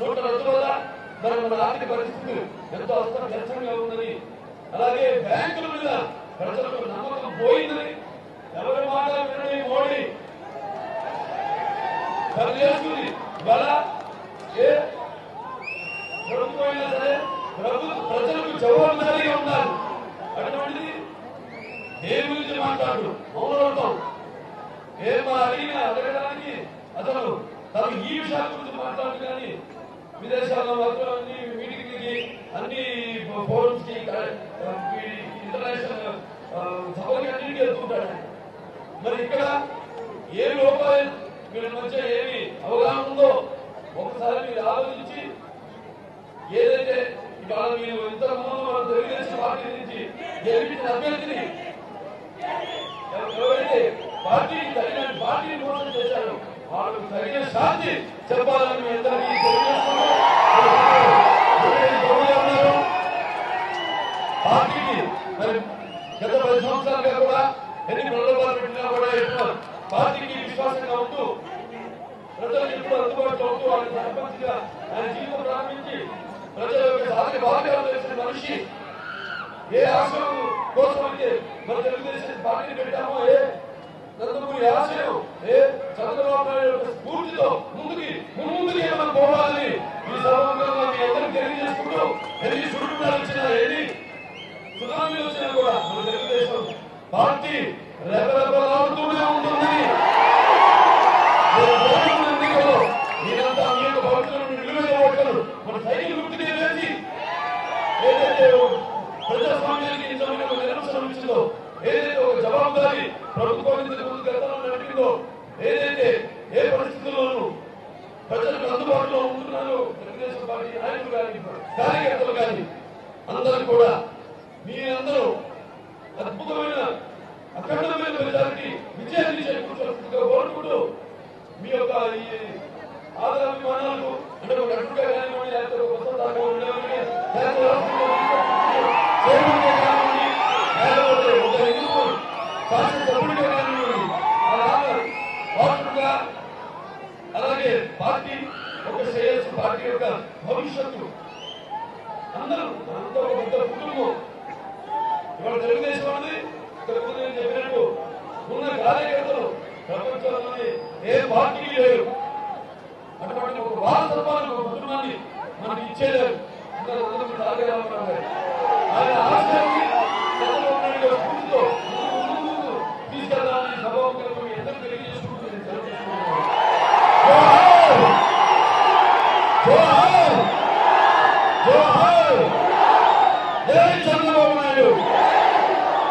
నోట్ల రద్దు వల్ల మరి మన ఆర్థిక పరిస్థితులు ఎంతో ఉందని. అలాగే బ్యాంకుల మీద ప్రజలకు నమ్మకం పోయిందని ఎవరి మాట వినని మోడీ. పనిచేస్తుంది ఇవాళ ఏ ప్రభుత్వం అయినా సరే ప్రజలకు జవాబుదారీగా అటువంటిది గురించి మాట్లాడు మౌనవ్రతం ఏం అడిగినా అడగడానికి అసలు తను ఈ విషయాల గురించి మాట్లాడు కానీ విదేశాల్లో మాత్రం అన్ని మీటింగ్లకి అన్ని ఫోరమ్స్కి ఇంటర్నేషనల్ సభలకి అన్నింటికి వెళ్తుంటాడు. మరి ఇక్కడ ఏ లోపాలు వీళ్ళ మధ్య ఏమి అవగాహన ఉందో ఒకసారి మీరు ఆలోచించి ఏదైతే ఇవాళ మీరు ఇంతకు ముందు తెలుగుదేశం పార్టీ నుంచి గెలిపించిన అభ్యర్థిని ఎవరైతే పార్టీకి తగిన పార్టీని మోసం చేశారు వాళ్ళకు తగిన శాంతి చెప్పాలని మీ అందరికీ తెలియజేస్తున్నాను. పార్టీకి మరి గత పది సంవత్సరాలుగా కూడా ఎన్ని ప్రలోభాలు పెట్టినా కూడా పార్టీకి విశ్వాసంగా ఉంటూ ప్రజలకు ఎప్పుడు అందుబాటులో ఉంటూ సర్పంచ్గా ఆయన జీవితం ప్రారంభించి ప్రజల యొక్క సాధన భాగ్యాలు చేసిన మనిషి ఏ ఆశయం కోసం అయితే మన తెలుగుదేశం పార్టీని పెట్టామో ఏ నందమూరి ఆశయం ఏ చంద్రబాబు నాయుడు యొక్క స్ఫూర్తితో ముందుకి ముందుకి మనం పోవాలి ఈ సందర్భంగా మీ అందరికీ తెలియజేసుకుంటూ తెలియజేసుకుంటున్నారు ప్రజలకు అందుబాటులో ఉంటున్నారు తెలుగుదేశం పార్టీ నాయకులు కానీ కార్యకర్తలు కానీ అందరూ కూడా మీరందరూ అద్భుతమైన అఖండమైన మెజారిటీ విజయాన్ని చేకూర్చాల్సిందిగా కోరుకుంటూ మీ యొక్క ఈ ఆదరాభిమానాలకు అంటే ఒక నటుడుగా కానివ్వండి లేకపోతే ఒక వసంతాగా ఉండేవాడిని లేకపోతే ఒక హిందూ శాసనసభ్యుడిగా కానివ్వండి అలాగే రాష్ట్రంగా అలాగే పార్టీ ఒక శ్రేయస్సు పార్టీ యొక్క భవిష్యత్తు అందరూ అంతా ఒక పెద్ద కుటుంబం ఇవాళ తెలుగుదేశం అనేది ఇంతకుముందు నేను చెప్పినట్టు ఉన్న కార్యకర్తలు ప్రపంచంలోని ఏ పార్టీకి లేరు. అటువంటి ఒక వారసత్వాన్ని ఒక కుటుంబాన్ని మనకి ఇచ్చేదారు ఆయన ఆశయాన్ని చంద్రబాబు నాయుడు గారి స్ఫూర్తితో తీసుకెళ్ళాలని తెలియజేసుకుంటూ జోహార్! జోహార్! జై చంద్రబాబు నాయుడు